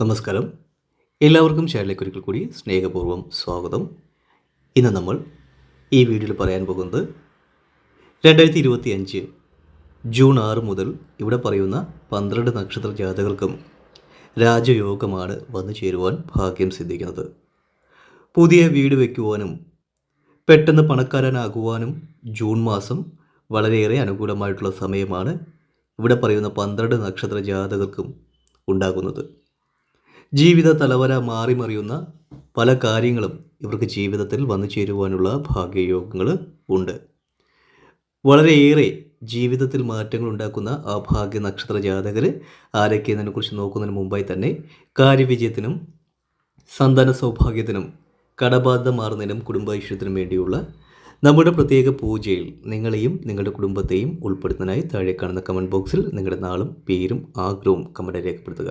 നമസ്കാരം. എല്ലാവർക്കും ചാനലിലേക്ക് ഒരിക്കൽ കൂടി സ്നേഹപൂർവം സ്വാഗതം. ഇന്ന് നമ്മൾ ഈ വീഡിയോയിൽ പറയാൻ പോകുന്നത് രണ്ടായിരത്തി ഇരുപത്തി അഞ്ച് ജൂൺ ആറ് മുതൽ ഇവിടെ പറയുന്ന പന്ത്രണ്ട് നക്ഷത്ര ജാതകർക്കും രാജയോഗമാണ് വന്നു ചേരുവാൻ ഭാഗ്യം സിദ്ധിക്കുന്നത്. പുതിയ വീട് വയ്ക്കുവാനും പെട്ടെന്ന് പണക്കാരനാകുവാനും ജൂൺ മാസം വളരെയേറെ അനുകൂലമായിട്ടുള്ള സമയമാണ് ഇവിടെ പറയുന്ന പന്ത്രണ്ട് നക്ഷത്ര ജാതകർക്കും ഉണ്ടാകുന്നത്. ജീവിത തലവര മാറി മറിയുന്ന പല കാര്യങ്ങളും ഇവർക്ക് ജീവിതത്തിൽ വന്നു ചേരുവാനുള്ള ഭാഗ്യയോഗങ്ങൾ ഉണ്ട്. വളരെയേറെ ജീവിതത്തിൽ മാറ്റങ്ങൾ ഉണ്ടാക്കുന്ന ആ ഭാഗ്യ നക്ഷത്ര ജാതകർ ആരൊക്കെയെന്നതിനെക്കുറിച്ച് നോക്കുന്നതിന് മുമ്പായി തന്നെ കാര്യവിജയത്തിനും സന്താന സൗഭാഗ്യത്തിനും കടബാധ മാറുന്നതിനും കുടുംബൈശ്വര്യത്തിനും വേണ്ടിയുള്ള നമ്മുടെ പ്രത്യേക പൂജയിൽ നിങ്ങളെയും നിങ്ങളുടെ കുടുംബത്തെയും ഉൾപ്പെടുത്തുന്നതിനായി താഴെ കാണുന്ന കമന്റ് ബോക്സിൽ നിങ്ങളുടെ നാളും പേരും ആഗ്രഹവും കമന്റ് രേഖപ്പെടുത്തുക.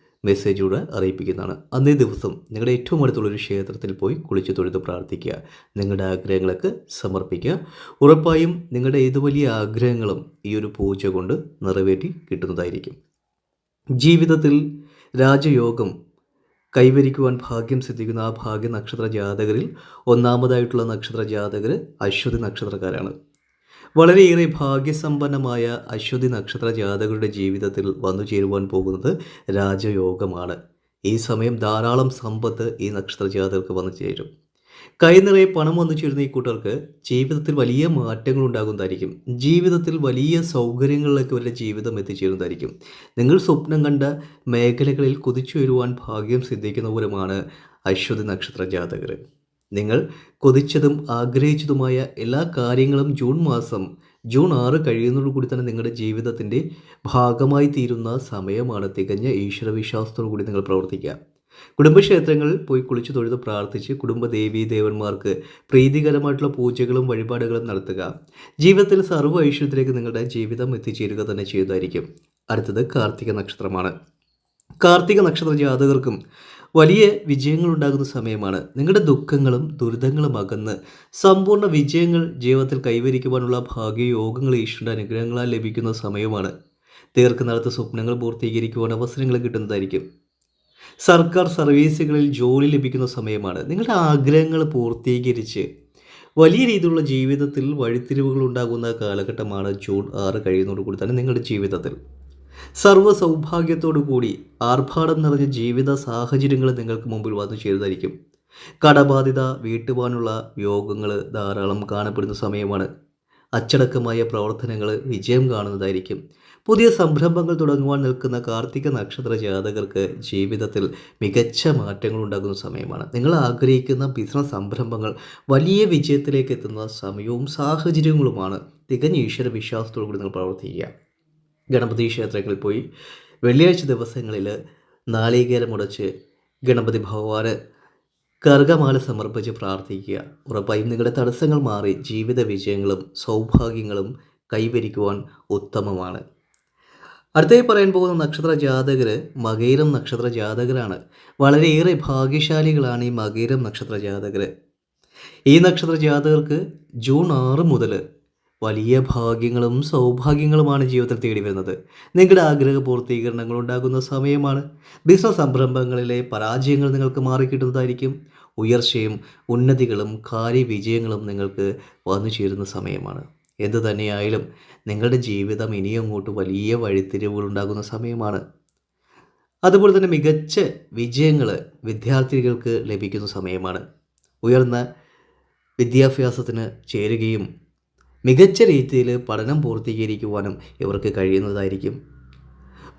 മെസ്സേജിലൂടെ അറിയിപ്പിക്കുന്നതാണ്. അന്നേ ദിവസം നിങ്ങളുടെ ഏറ്റവും അടുത്തുള്ള ഒരു ക്ഷേത്രത്തിൽ പോയി കുളിച്ചു തൊഴുത് പ്രാർത്ഥിക്കുക. നിങ്ങളുടെ ആഗ്രഹങ്ങളൊക്കെ സമർപ്പിക്കുക. ഉറപ്പായും നിങ്ങളുടെ ഏത് വലിയ ആഗ്രഹങ്ങളും ഈ ഒരു പൂജ കൊണ്ട് നിറവേറ്റി കിട്ടുന്നതായിരിക്കും. ജീവിതത്തിൽ രാജയോഗം കൈവരിക്കുവാൻ ഭാഗ്യം സിദ്ധിക്കുന്ന ആ ഭാഗ്യ നക്ഷത്ര ജാതകരിൽ ഒന്നാമതായിട്ടുള്ള നക്ഷത്ര ജാതകർ അശ്വതി നക്ഷത്രക്കാരാണ്. വളരെയേറെ ഭാഗ്യസമ്പന്നമായ അശ്വതി നക്ഷത്ര ജാതകരുടെ ജീവിതത്തിൽ വന്നു ചേരുവാൻ പോകുന്നത് രാജയോഗമാണ്. ഈ സമയം ധാരാളം സമ്പത്ത് ഈ നക്ഷത്ര ജാതകർക്ക് വന്നു ചേരും. കൈ നിറയെ പണം വന്നു ചേരുന്ന ഈ കൂട്ടർക്ക് ജീവിതത്തിൽ വലിയ മാറ്റങ്ങൾ ഉണ്ടാകുന്നതായിരിക്കും ജീവിതത്തിൽ വലിയ സൗകര്യങ്ങളിലേക്ക് അവരുടെ ജീവിതം എത്തിച്ചേരുന്നതായിരിക്കും. നിങ്ങൾ സ്വപ്നം കണ്ട മേഖലകളിൽ കുതിച്ചു വരുവാൻ ഭാഗ്യം സിദ്ധിക്കുന്നവരുമാണ് അശ്വതി നക്ഷത്ര ജാതകർ. നിങ്ങൾ കൊതിച്ചതും ആഗ്രഹിച്ചതുമായ എല്ലാ കാര്യങ്ങളും ജൂൺ മാസം ജൂൺ ആറ് കഴിയുന്നതോടുകൂടി തന്നെ നിങ്ങളുടെ ജീവിതത്തിന്റെ ഭാഗമായി തീരുന്ന സമയമാണ്. തികഞ്ഞ ഈശ്വരവിശ്വാസത്തോടു കൂടി നിങ്ങൾ പ്രവർത്തിക്കുക. കുടുംബക്ഷേത്രങ്ങളിൽ പോയി കുളിച്ചു തൊഴുത് പ്രാർത്ഥിച്ച് കുടുംബ ദേവീ ദേവന്മാർക്ക് പ്രീതികരമായിട്ടുള്ള പൂജകളും വഴിപാടുകളും നടത്തുക. ജീവിതത്തിൽ സർവ ഐശ്വര്യത്തിലേക്ക് നിങ്ങളുടെ ജീവിതം എത്തിച്ചേരുക തന്നെ ചെയ്യുന്നതായിരിക്കും. അടുത്തത് കാർത്തിക നക്ഷത്രമാണ്. കാർത്തിക നക്ഷത്ര ജാതകർക്കും വലിയ വിജയങ്ങൾ ഉണ്ടാകുന്ന സമയമാണ്. നിങ്ങളുടെ ദുഃഖങ്ങളും ദുരിതങ്ങളും അകന്ന് സമ്പൂർണ വിജയങ്ങൾ ജീവിതത്തിൽ കൈവരിക്കുവാനുള്ള ഭാഗ്യയോഗങ്ങൾ ഈശ്വരന്റെ അനുഗ്രഹങ്ങളാൽ ലഭിക്കുന്ന സമയമാണ്. ദീർഘനാളത്തെ സ്വപ്നങ്ങൾ പൂർത്തീകരിക്കുവാൻ അവസരങ്ങൾ കിട്ടുന്നതായിരിക്കും. സർക്കാർ സർവീസുകളിൽ ജോലി ലഭിക്കുന്ന സമയമാണ്. നിങ്ങളുടെ ആഗ്രഹങ്ങൾ പൂർത്തീകരിച്ച് വലിയ രീതിയിലുള്ള ജീവിതത്തിൽ വഴിത്തിരിവുകൾ ഉണ്ടാകുന്ന കാലഘട്ടമാണ് ജൂൺ ആറ് കഴിയുന്നതോടുകൂടി തന്നെ നിങ്ങളുടെ ജീവിതത്തിൽ. സർവ സൗഭാഗ്യത്തോടു കൂടി ആർഭാടം നിറഞ്ഞ ജീവിത സാഹചര്യങ്ങൾ നിങ്ങൾക്ക് മുമ്പിൽ വന്നു ചേരുന്നതായിരിക്കും. കടബാധിത വീട്ടുവാനുള്ള യോഗങ്ങൾ ധാരാളം കാണപ്പെടുന്ന സമയമാണ്. അച്ചടക്കമായ പ്രവർത്തനങ്ങൾ വിജയം കാണുന്നതായിരിക്കും. പുതിയ സംരംഭങ്ങൾ തുടങ്ങുവാൻ നിൽക്കുന്ന കാർത്തിക നക്ഷത്ര ജാതകർക്ക് ജീവിതത്തിൽ മികച്ച മാറ്റങ്ങൾ ഉണ്ടാകുന്ന സമയമാണ്. നിങ്ങൾ ആഗ്രഹിക്കുന്ന ബിസിനസ് സംരംഭങ്ങൾ വലിയ വിജയത്തിലേക്ക് എത്തുന്ന സമയവും സാഹചര്യങ്ങളുമാണ്. തികഞ്ഞ ഈശ്വര വിശ്വാസത്തോടു കൂടി നിങ്ങൾ പ്രവർത്തിക്കുക. ഗണപതി ക്ഷേത്രങ്ങളിൽ പോയി വെള്ളിയാഴ്ച ദിവസങ്ങളിൽ നാളികേരം മുടച്ച് ഗണപതി ഭഗവാന് കർഗമാല സമർപ്പിച്ച് പ്രാർത്ഥിക്കുക. ഉറപ്പായും നിങ്ങളുടെ തടസ്സങ്ങൾ മാറി ജീവിത വിജയങ്ങളും സൗഭാഗ്യങ്ങളും കൈവരിക്കുവാൻ ഉത്തമമാണ്. അടുത്തായി പറയാൻ പോകുന്ന നക്ഷത്ര ജാതകർ മകൈരം നക്ഷത്ര ജാതകരാണ്. വളരെയേറെ ഭാഗ്യശാലികളാണ് ഈ മകൈരം നക്ഷത്ര ജാതകർ ഈ നക്ഷത്ര ജാതകർക്ക് ജൂൺ ആറ് മുതൽ വലിയ ഭാഗ്യങ്ങളും സൗഭാഗ്യങ്ങളുമാണ് ജീവിതത്തിൽ തേടി വരുന്നത്. നിങ്ങളുടെ ആഗ്രഹ പൂർത്തീകരണങ്ങൾ ഉണ്ടാകുന്ന സമയമാണ്. ബിസിനസ് സംരംഭങ്ങളിലെ പരാജയങ്ങൾ നിങ്ങൾക്ക് മാറിക്കിട്ടുന്നതായിരിക്കും. ഉയർച്ചയും ഉന്നതികളും കാര്യവിജയങ്ങളും നിങ്ങൾക്ക് വന്നു ചേരുന്ന സമയമാണ്. എന്തു തന്നെയായാലും നിങ്ങളുടെ ജീവിതം ഇനിയും അങ്ങോട്ട് വലിയ വഴിത്തിരിവുകൾ ഉണ്ടാകുന്ന സമയമാണ്. അതുപോലെ തന്നെ മികച്ച വിജയങ്ങൾ വിദ്യാർത്ഥികൾക്ക് ലഭിക്കുന്ന സമയമാണ്. ഉയർന്ന വിദ്യാഭ്യാസത്തിന് ചേരുകയും മികച്ച രീതിയിൽ പഠനം പൂർത്തീകരിക്കുവാനും ഇവർക്ക് കഴിയുന്നതായിരിക്കും.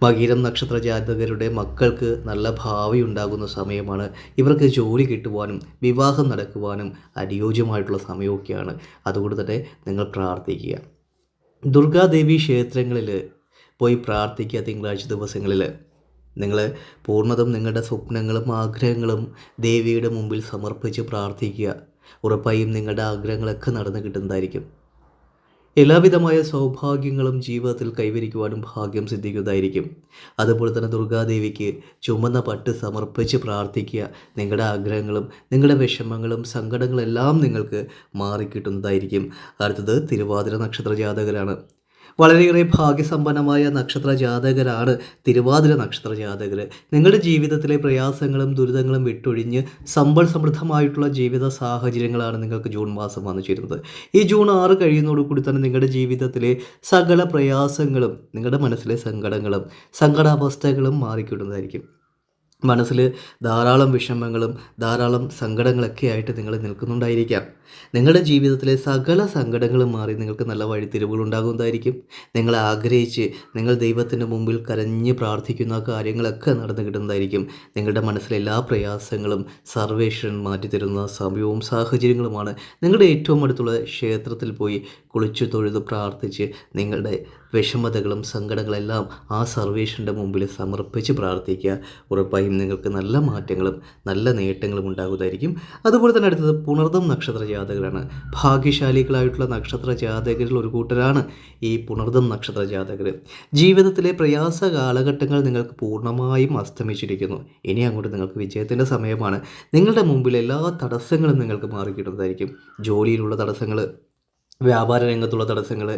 മകീരം നക്ഷത്ര ജാതകരുടെ മക്കൾക്ക് നല്ല ഭാവി ഉണ്ടാകുന്ന സമയമാണ് ഇവർക്ക് ജോലി കിട്ടുവാനും വിവാഹം നടക്കുവാനും അനുയോജ്യമായിട്ടുള്ള സമയമൊക്കെയാണ്. അതുകൊണ്ട് തന്നെ നിങ്ങൾ പ്രാർത്ഥിക്കുക. ദുർഗാദേവി ക്ഷേത്രങ്ങളിൽ പോയി പ്രാർത്ഥിക്കുക തിങ്കളാഴ്ച ദിവസങ്ങളിൽ. നിങ്ങൾ പൂർണതും നിങ്ങളുടെ സ്വപ്നങ്ങളും ആഗ്രഹങ്ങളും ദേവിയുടെ മുമ്പിൽ സമർപ്പിച്ച് പ്രാർത്ഥിക്കുക. ഉറപ്പായും നിങ്ങളുടെ ആഗ്രഹങ്ങളൊക്കെ നടന്നു കിട്ടുന്നതായിരിക്കും. എല്ലാവിധമായ സൗഭാഗ്യങ്ങളും ജീവിതത്തിൽ കൈവരിക്കുവാനും ഭാഗ്യം സിദ്ധിക്കുന്നതായിരിക്കും. അതുപോലെ തന്നെ ദുർഗാദേവിക്ക് ചുമന്ന പട്ട് സമർപ്പിച്ച് പ്രാർത്ഥിക്കുക. നിങ്ങളുടെ ആഗ്രഹങ്ങളും നിങ്ങളുടെ വിഷമങ്ങളും സങ്കടങ്ങളെല്ലാം നിങ്ങൾക്ക് മാറിക്കിട്ടുന്നതായിരിക്കും. അടുത്തത് തിരുവാതിര നക്ഷത്ര ജാതകരാണ്. വളരെയേറെ ഭാഗ്യസമ്പന്നമായ നക്ഷത്ര ജാതകരാണ് തിരുവാതിര നക്ഷത്ര ജാതകർ നിങ്ങളുടെ ജീവിതത്തിലെ പ്രയാസങ്ങളും ദുരിതങ്ങളും വിട്ടൊഴിഞ്ഞ് സമ്പൽ സമൃദ്ധമായിട്ടുള്ള ജീവിത സാഹചര്യങ്ങളാണ് നിങ്ങൾക്ക് ജൂൺ മാസം വന്നു ചേരുന്നത്. ഈ ജൂൺ ആറ് കഴിയുന്നതോടുകൂടി തന്നെ നിങ്ങളുടെ ജീവിതത്തിലെ സകല പ്രയാസങ്ങളും നിങ്ങളുടെ മനസ്സിലെ സങ്കടങ്ങളും സങ്കടാവസ്ഥകളും മാറിക്കിടുന്നതായിരിക്കും മനസ്സിൽ ധാരാളം വിഷമങ്ങളും ധാരാളം സങ്കടങ്ങളൊക്കെ ആയിട്ട് നിങ്ങൾ നിൽക്കുന്നുണ്ടായിരിക്കാം. നിങ്ങളുടെ ജീവിതത്തിലെ സകല സങ്കടങ്ങളും മാറി നിങ്ങൾക്ക് നല്ല വഴിത്തിരിവുകൾ ഉണ്ടാകുന്നതായിരിക്കും. നിങ്ങൾ ആഗ്രഹിച്ച് നിങ്ങൾ ദൈവത്തിന്റെ മുമ്പിൽ കരഞ്ഞ് പ്രാർത്ഥിക്കുന്ന കാര്യങ്ങളൊക്കെ നടന്നു കിട്ടുന്നതായിരിക്കും. നിങ്ങളുടെ മനസ്സിലെ എല്ലാ പ്രയാസങ്ങളും സർവേഷൻ മാറ്റിത്തരുന്ന സമയവും സാഹചര്യങ്ങളുമാണ്. നിങ്ങളുടെ ഏറ്റവും അടുത്തുള്ള ക്ഷേത്രത്തിൽ പോയി കുളിച്ചു തൊഴുത് പ്രാർത്ഥിച്ച് നിങ്ങളുടെ വിഷമതകളും സങ്കടങ്ങളെല്ലാം ആ സർവേഷന്റെ മുമ്പിൽ സമർപ്പിച്ച് പ്രാർത്ഥിക്കുക. ഉറപ്പായും നിങ്ങൾക്ക് നല്ല മാറ്റങ്ങളും നല്ല നേട്ടങ്ങളും ഉണ്ടാകുന്നതായിരിക്കും. അതുപോലെ തന്നെ അടുത്തത് പുണർദം നക്ഷത്ര ജാതകരാണ്. ഭാഗ്യശാലികളായിട്ടുള്ള നക്ഷത്ര ജാതകരിൽ ഒരു കൂട്ടരാണ് ഈ പുണർദം നക്ഷത്ര ജാതകർ ജീവിതത്തിലെ പ്രയാസ കാലഘട്ടങ്ങൾ നിങ്ങൾക്ക് പൂർണമായും അസ്തമിച്ചിരിക്കുന്നു. ഇനി അങ്ങോട്ട് നിങ്ങൾക്ക് വിജയത്തിന്റെ സമയമാണ്. നിങ്ങളുടെ മുമ്പിൽ എല്ലാ തടസ്സങ്ങളും നിങ്ങൾക്ക് മാറിക്കിട്ടുന്നതായിരിക്കും. ജോലിയിലുള്ള തടസ്സങ്ങൾ വ്യാപാര രംഗത്തുള്ള തടസ്സങ്ങൾ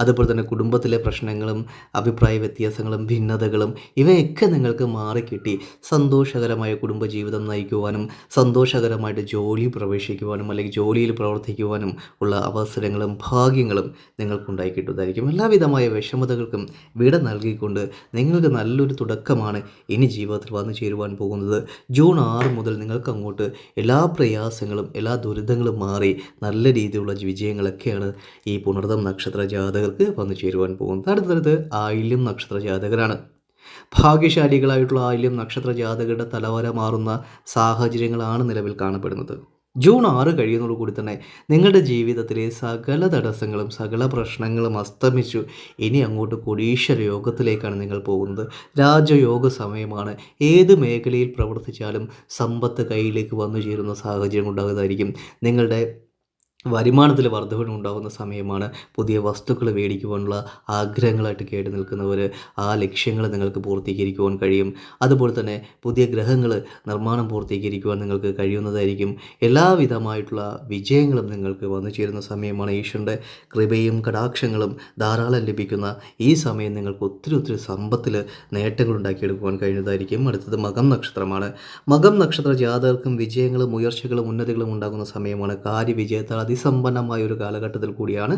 അതുപോലെ തന്നെ കുടുംബത്തിലെ പ്രശ്നങ്ങളും അഭിപ്രായ വ്യത്യാസങ്ങളും ഭിന്നതകളും ഇവയൊക്കെ നിങ്ങൾക്ക് മാറിക്കിട്ടി സന്തോഷകരമായ കുടുംബജീവിതം നയിക്കുവാനും സന്തോഷകരമായിട്ട് ജോലി പ്രവേശിക്കുവാനും അല്ലെങ്കിൽ ജോലിയിൽ പ്രവർത്തിക്കുവാനും ഉള്ള അവസരങ്ങളും ഭാഗ്യങ്ങളും നിങ്ങൾക്കുണ്ടായി കിട്ടുന്നതായിരിക്കും എല്ലാവിധമായ വിഷമതകൾക്കും വിട നൽകിക്കൊണ്ട് നിങ്ങൾക്ക് നല്ലൊരു തുടക്കമാണ് ഇനി ജീവിതത്തിൽ വന്നു ചേരുവാൻ പോകുന്നത്. ജൂൺ ആറ് മുതൽ നിങ്ങൾക്ക് അങ്ങോട്ട് എല്ലാ പ്രയാസങ്ങളും എല്ലാ ദുരിതങ്ങളും മാറി നല്ല രീതിയിലുള്ള വിജയങ്ങളൊക്കെയാണ് ഈ പുണർദം നക്ഷത്ര ജാതകർക്ക് വന്നു ചേരുവാൻ പോകുന്നത്. അടുത്തടുത്ത് ആയില്യം നക്ഷത്ര ജാതകരാണ്. ഭാഗ്യശാലികളായിട്ടുള്ള ആയില്യം നക്ഷത്ര ജാതകരുടെ തലവര മാറുന്ന സാഹചര്യങ്ങളാണ് നിലവിൽ കാണപ്പെടുന്നത്. ജൂൺ ആറ് കഴിയുന്നതോടു കൂടി തന്നെ നിങ്ങളുടെ ജീവിതത്തിലെ സകല തടസ്സങ്ങളും സകല പ്രശ്നങ്ങളും അസ്തമിച്ചു. ഇനി അങ്ങോട്ട് കൊടീശ്വര യോഗത്തിലേക്കാണ് നിങ്ങൾ പോകുന്നത്. രാജയോഗ സമയമാണ്. ഏത് മേഖലയിൽ പ്രവർത്തിച്ചാലും സമ്പത്ത് കയ്യിലേക്ക് വന്നു ചേരുന്ന സാഹചര്യം ഉണ്ടാകുന്നതായിരിക്കും നിങ്ങളുടെ വരുമാനത്തിൽ വർദ്ധവനുണ്ടാകുന്ന സമയമാണ് പുതിയ വസ്തുക്കൾ മേടിക്കുവാനുള്ള ആഗ്രഹങ്ങളായിട്ട് കേട്ട് നിൽക്കുന്നവർ ആ ലക്ഷ്യങ്ങൾ നിങ്ങൾക്ക് പൂർത്തീകരിക്കുവാൻ കഴിയും. അതുപോലെ തന്നെ പുതിയ ഗ്രഹങ്ങൾ നിർമ്മാണം പൂർത്തീകരിക്കുവാൻ നിങ്ങൾക്ക് കഴിയുന്നതായിരിക്കും. എല്ലാവിധമായിട്ടുള്ള വിജയങ്ങളും നിങ്ങൾക്ക് വന്നു ചേരുന്ന സമയമാണ് ഈശ്വരന്റെ കൃപയും കടാക്ഷങ്ങളും ധാരാളം ലഭിക്കുന്ന ഈ സമയം നിങ്ങൾക്ക് ഒത്തിരി ഒത്തിരി സമ്പത്തിൽ നേട്ടങ്ങൾ ഉണ്ടാക്കിയെടുക്കുവാൻ കഴിയുന്നതായിരിക്കും. അടുത്തത് മകം നക്ഷത്രമാണ്. മകം നക്ഷത്ര ജാതകർക്കും വിജയങ്ങളും ഉയർച്ചകളും ഉന്നതികളും ഉണ്ടാകുന്ന സമയമാണ്. കാര്യവിജയത്താൽ അതിസമ്പന്നമായ ഒരു കാലഘട്ടത്തിൽ കൂടിയാണ്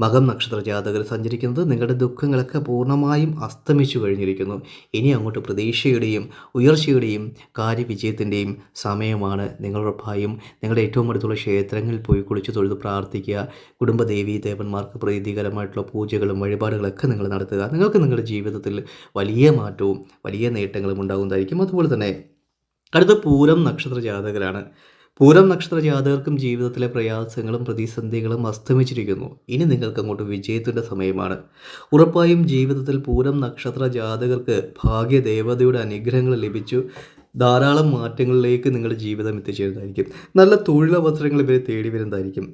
മകം നക്ഷത്ര ജാതകർ സഞ്ചരിക്കുന്നത്. നിങ്ങളുടെ ദുഃഖങ്ങളൊക്കെ പൂർണമായും അസ്തമിച്ചു കഴിഞ്ഞിരിക്കുന്നു. ഇനി അങ്ങോട്ട് പ്രതീക്ഷയുടെയും ഉയർച്ചയുടെയും കാര്യവിജയത്തിന്റെയും സമയമാണ് നിങ്ങളുറപ്പായും നിങ്ങളുടെ ഏറ്റവും അടുത്തുള്ള ക്ഷേത്രങ്ങളിൽ പോയി കുളിച്ച് തൊഴുത് പ്രാർത്ഥിക്കുക. കുടുംബദേവി ദേവന്മാർക്ക് പ്രീതികരമായിട്ടുള്ള പൂജകളും വഴിപാടുകളൊക്കെ നിങ്ങൾ നടത്തുക. നിങ്ങൾക്ക് നിങ്ങളുടെ ജീവിതത്തിൽ വലിയ മാറ്റവും വലിയ നേട്ടങ്ങളും ഉണ്ടാകുന്നതായിരിക്കും. അതുപോലെ തന്നെ അടുത്ത പൂരം നക്ഷത്ര ജാതകരാണ്. പൂരം നക്ഷത്ര ജാതകർക്കും ജീവിതത്തിലെ പ്രയാസങ്ങളും പ്രതിസന്ധികളും അസ്തമിച്ചിരിക്കുന്നു. ഇനി നിങ്ങൾക്ക് അങ്ങോട്ട് വിജയത്തിന്റെ സമയമാണ്. ഉറപ്പായും ജീവിതത്തിൽ പൂരം നക്ഷത്ര ജാതകർക്ക് ഭാഗ്യദേവതയുടെ അനുഗ്രഹങ്ങൾ ലഭിച്ചു. ധാരാളം മാറ്റങ്ങളിലേക്ക് നിങ്ങളുടെ ജീവിതം എത്തിച്ചേരുന്നതായിരിക്കും. നല്ല തൊഴിലവസരങ്ങൾ ഇവരെ തേടി വരുന്നതായിരിക്കും.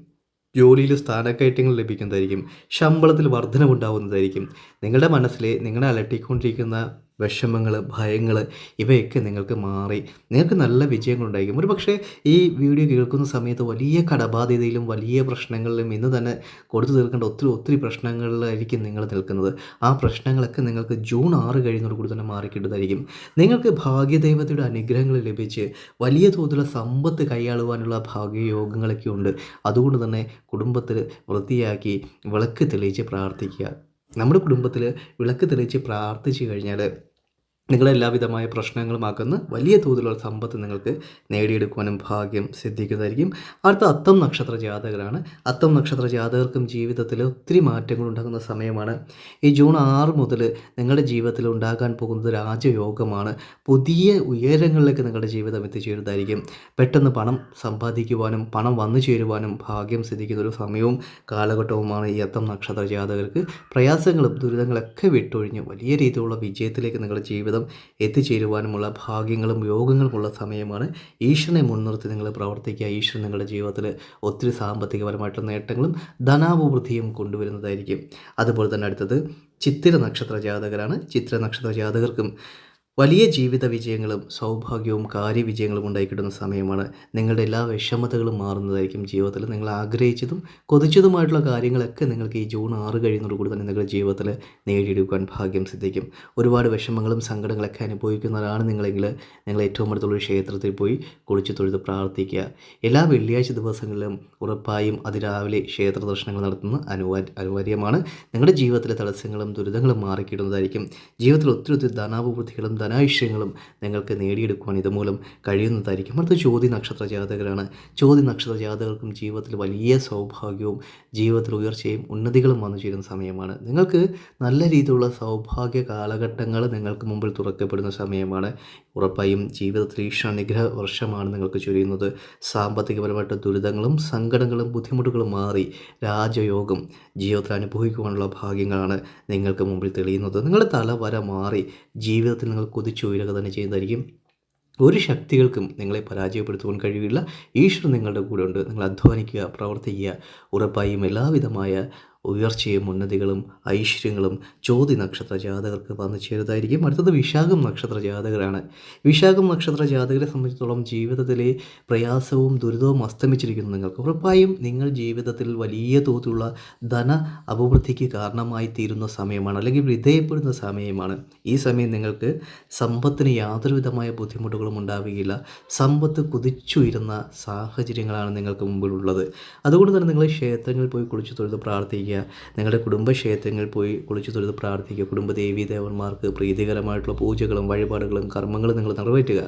ജോലിയിൽ സ്ഥാനക്കയറ്റങ്ങൾ ലഭിക്കുന്നതായിരിക്കും. ശമ്പളത്തിൽ വർധനവുണ്ടാകുന്നതായിരിക്കും നിങ്ങളുടെ മനസ്സിലെ നിങ്ങളെ അലട്ടിക്കൊണ്ടിരിക്കുന്ന വിഷമങ്ങൾ ഭയങ്ങൾ ഇവയൊക്കെ നിങ്ങൾക്ക് മാറി. നിങ്ങൾക്ക് നല്ല വിജയങ്ങളുണ്ടായിരിക്കും. ഒരു പക്ഷേ ഈ വീഡിയോ കേൾക്കുന്ന സമയത്ത് വലിയ കടബാധ്യതയിലും വലിയ പ്രശ്നങ്ങളിലും ഇന്ന് തന്നെ കൊടുത്തു തീർക്കേണ്ട ഒത്തിരി ഒത്തിരി പ്രശ്നങ്ങളിലായിരിക്കും നിങ്ങൾ നിൽക്കുന്നത്. ആ പ്രശ്നങ്ങളൊക്കെ നിങ്ങൾക്ക് ജൂൺ ആറ് കഴിയുന്നതോടുകൂടി തന്നെ മാറിക്കിട്ടതായിരിക്കും നിങ്ങൾക്ക് ഭാഗ്യദൈവത്തിയുടെ അനുഗ്രഹങ്ങൾ ലഭിച്ച് വലിയ തോതിലുള്ള സമ്പത്ത് കൈയാളുവാനുള്ള ഭാഗ്യയോഗങ്ങളൊക്കെ ഉണ്ട്. അതുകൊണ്ട് തന്നെ കുടുംബത്തിൽ വൃത്തിയാക്കി വിളക്ക് തെളിയിച്ച് പ്രാർത്ഥിക്കുക. നമ്മുടെ കുടുംബത്തിൽ വിളക്ക് തെളിയിച്ച് പ്രാർത്ഥിച്ചു കഴിഞ്ഞാൽ നിങ്ങളെ എല്ലാവിധമായ പ്രശ്നങ്ങളും അകന്ന് വലിയ തോതിലുള്ള സമ്പത്ത് നിങ്ങൾക്ക് നേടിയെടുക്കുവാനും ഭാഗ്യം സിദ്ധിക്കുന്നതായിരിക്കും. അടുത്ത അത്തം നക്ഷത്ര ജാതകരാണ്. അത്തം നക്ഷത്ര ജാതകർക്കും ജീവിതത്തിൽ ഒത്തിരി മാറ്റങ്ങൾ ഉണ്ടാകുന്ന സമയമാണ്. ഈ ജൂൺ ആറ് മുതൽ നിങ്ങളുടെ ജീവിതത്തിൽ ഉണ്ടാകാൻ പോകുന്നത് രാജയോഗമാണ്. പുതിയ ഉയരങ്ങളിലേക്ക് നിങ്ങളുടെ ജീവിതം എത്തിച്ചേരുന്നതായിരിക്കും. പെട്ടെന്ന് പണം സമ്പാദിക്കുവാനും പണം വന്നു ചേരുവാനും ഭാഗ്യം സിദ്ധിക്കുന്ന ഒരു സമയവും കാലഘട്ടവുമാണ് ഈ അത്തം നക്ഷത്ര ജാതകർക്ക്. പ്രയാസങ്ങളും ദുരിതങ്ങളൊക്കെ വിട്ടൊഴിഞ്ഞ് വലിയ രീതിയിലുള്ള വിജയത്തിലേക്ക് നിങ്ങളുടെ ജീവിതം ജീവിതം എത്തിച്ചേരുവാനുമുള്ള ഭാഗ്യങ്ങളും യോഗങ്ങളുമുള്ള സമയമാണ്. ഈശ്വരനെ മുൻനിർത്തി നിങ്ങൾ പ്രവർത്തിക്കുക. ഈശ്വരൻ നിങ്ങളുടെ ജീവിതത്തിൽ ഒത്തിരി സാമ്പത്തികപരമായിട്ടുള്ള നേട്ടങ്ങളും ധനാഭിവൃദ്ധിയും കൊണ്ടുവരുന്നതായിരിക്കും. അതുപോലെ തന്നെ അടുത്തത് ചിത്തിര നക്ഷത്ര ജാതകരാണ്. ചിത്ര നക്ഷത്ര ജാതകർക്കും വലിയ ജീവിത വിജയങ്ങളും സൗഭാഗ്യവും കാര്യവിജയങ്ങളും ഉണ്ടായി കിട്ടുന്ന സമയമാണ് നിങ്ങളുടെ എല്ലാ വിഷമതകളും മാറുന്നതായിരിക്കും ജീവിതത്തിൽ. നിങ്ങൾ ആഗ്രഹിച്ചതും കൊതിച്ചതുമായിട്ടുള്ള കാര്യങ്ങളൊക്കെ നിങ്ങൾക്ക് ഈ ജൂൺ ആറ് കഴിയുന്നതോടുകൂടി തന്നെ നിങ്ങളുടെ ജീവിതത്തിൽ നേടിയെടുക്കാൻ ഭാഗ്യം സിദ്ധിക്കും. ഒരുപാട് വിഷമങ്ങളും സങ്കടങ്ങളൊക്കെ അനുഭവിക്കുന്നവരാണ് നിങ്ങളെങ്കിൽ നിങ്ങൾ ഏറ്റവും അടുത്തുള്ള ക്ഷേത്രത്തിൽ പോയി കുളിച്ച് തൊഴുത് പ്രാർത്ഥിക്കുക. എല്ലാ വെള്ളിയാഴ്ച ദിവസങ്ങളിലും ഉറപ്പായും അതിരാവിലെ ക്ഷേത്ര ദർശനങ്ങൾ നടത്തുന്ന അനുവാ അനിവാര്യമാണ്. നിങ്ങളുടെ ജീവിതത്തിലെ തടസ്സങ്ങളും ദുരിതങ്ങളും മാറിക്കിടുന്നതായിരിക്കും. ജീവിതത്തിൽ ഒത്തിരി ഒത്തിരി ധനാഭിവൃദ്ധികളും ധനായുഷ്യങ്ങളും നിങ്ങൾക്ക് നേടിയെടുക്കുവാൻ ഇതുമൂലം കഴിയുന്നതായിരിക്കും. അടുത്ത ജ്യോതി നക്ഷത്ര ജാതകരാണ്. ജ്യോതി നക്ഷത്ര ജാതകർക്കും ജീവിതത്തിൽ വലിയ സൗഭാഗ്യവും ജീവിതത്തിൽ ഉയർച്ചയും ഉന്നതികളും വന്നു ചേരുന്ന സമയമാണ്. നിങ്ങൾക്ക് നല്ല രീതിയിലുള്ള സൗഭാഗ്യ കാലഘട്ടങ്ങൾ നിങ്ങൾക്ക് മുമ്പിൽ തുറക്കപ്പെടുന്ന സമയമാണ്. ഉറപ്പായും ജീവിതത്തിൽ ഈശ്വര നിഗ്രഹ വർഷമാണ് നിങ്ങൾക്ക് ചൊരിയുന്നത്. സാമ്പത്തികപരമായിട്ട് ദുരിതങ്ങളും സങ്കടങ്ങളും ബുദ്ധിമുട്ടുകളും മാറി രാജയോഗം ജീവിതത്തിൽ അനുഭവിക്കുവാനുള്ള ഭാഗ്യങ്ങളാണ് നിങ്ങൾക്ക് മുമ്പിൽ തെളിയുന്നത്. നിങ്ങളുടെ തലവര മാറി ജീവിതത്തിൽ നിങ്ങൾ കുതിച്ചുയരുക തന്നെ ചെയ്യുന്നതായിരിക്കും. ഒരു ശക്തികൾക്കും നിങ്ങളെ പരാജയപ്പെടുത്തുവാൻ കഴിയില്ല ഈശ്വരൻ നിങ്ങളുടെ കൂടെ ഉണ്ട് നിങ്ങൾ അധ്വാനിക്കുക പ്രവർത്തിക്കുക. ഉറപ്പായും എല്ലാവിധമായ ഉയർച്ചയും ഉന്നതികളും ഐശ്വര്യങ്ങളും ചോതി നക്ഷത്ര ജാതകർക്ക് വന്നു ചേരുന്നതായിരിക്കും. അടുത്തത് വിശാഖം നക്ഷത്ര ജാതകരാണ്. വിശാഖം നക്ഷത്ര ജാതകരെ സംബന്ധിച്ചിടത്തോളം ജീവിതത്തിലെ പ്രയാസവും ദുരിതവും അസ്തമിച്ചിരിക്കുന്നു നിങ്ങൾക്ക്. ഉറപ്പായും നിങ്ങൾ ജീവിതത്തിൽ വലിയ തോതിലുള്ള ധന അഭിവൃദ്ധിക്ക് കാരണമായി തീരുന്ന സമയമാണ് അല്ലെങ്കിൽ വിധേയപ്പെടുന്ന സമയമാണ്. ഈ സമയം നിങ്ങൾക്ക് സമ്പത്തിന് യാതൊരുവിധമായ ബുദ്ധിമുട്ടുകളും ഉണ്ടാവുകയില്ല. സമ്പത്ത് കുതിച്ചുയരുന്ന സാഹചര്യങ്ങളാണ് നിങ്ങൾക്ക് മുമ്പിലുള്ളത്. അതുകൊണ്ട് തന്നെ നിങ്ങൾ ക്ഷേത്രങ്ങളിൽ പോയി കുളിച്ചു തൊഴുത് പ്രാർത്ഥിക്കുക. നിങ്ങളുടെ കുടുംബക്ഷേത്രങ്ങളിൽ പോയി കുളിച്ചു തൊഴുത് പ്രാർത്ഥിക്കുക. കുടുംബ ദേവീ ദേവന്മാർക്ക് പ്രീതികരമായിട്ടുള്ള പൂജകളും വഴിപാടുകളും കർമ്മങ്ങളും നിങ്ങൾ നിറവേറ്റുക.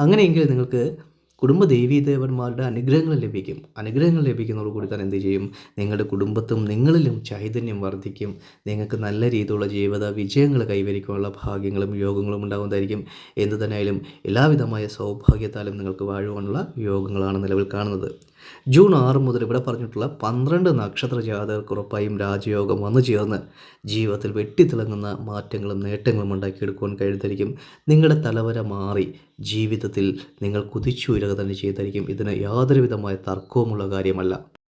അങ്ങനെയെങ്കിൽ നിങ്ങൾക്ക് കുടുംബ ദേവീ ദേവന്മാരുടെ അനുഗ്രഹങ്ങൾ ലഭിക്കും. അനുഗ്രഹങ്ങൾ ലഭിക്കുന്നതോടുകൂടി തന്നെ എന്ത് ചെയ്യും? നിങ്ങളുടെ കുടുംബത്തും നിങ്ങളിലും ചൈതന്യം വർദ്ധിക്കും. നിങ്ങൾക്ക് നല്ല രീതിയിലുള്ള ജീവിത വിജയങ്ങൾ കൈവരിക്കാനുള്ള ഭാഗ്യങ്ങളും യോഗങ്ങളും ഉണ്ടാകുന്നതായിരിക്കും. എന്തു തന്നെയായാലും എല്ലാവിധമായ സൗഭാഗ്യത്താലും നിങ്ങൾക്ക് വാഴുവാനുള്ള യോഗങ്ങളാണ് നിലവിൽ കാണുന്നത്. ജൂൺ ആറ് മുതൽ ഇവിടെ പറഞ്ഞിട്ടുള്ള പന്ത്രണ്ട് നക്ഷത്ര ജാതകർക്ക് ഉറപ്പായും രാജയോഗം വന്നു ചേർന്ന് ജീവിതത്തിൽ വെട്ടിത്തിളങ്ങുന്ന മാറ്റങ്ങളും നേട്ടങ്ങളും ഉണ്ടാക്കിയെടുക്കുവാൻ കഴിയുന്നതായിരിക്കും നിങ്ങളുടെ തലവര മാറി ജീവിതത്തിൽ നിങ്ങൾ കുതിച്ചുയരുക തന്നെ ചെയ്തായിരിക്കും. ഇതിന് യാതൊരുവിധമായ തർക്കവുമുള്ള കാര്യമല്ല.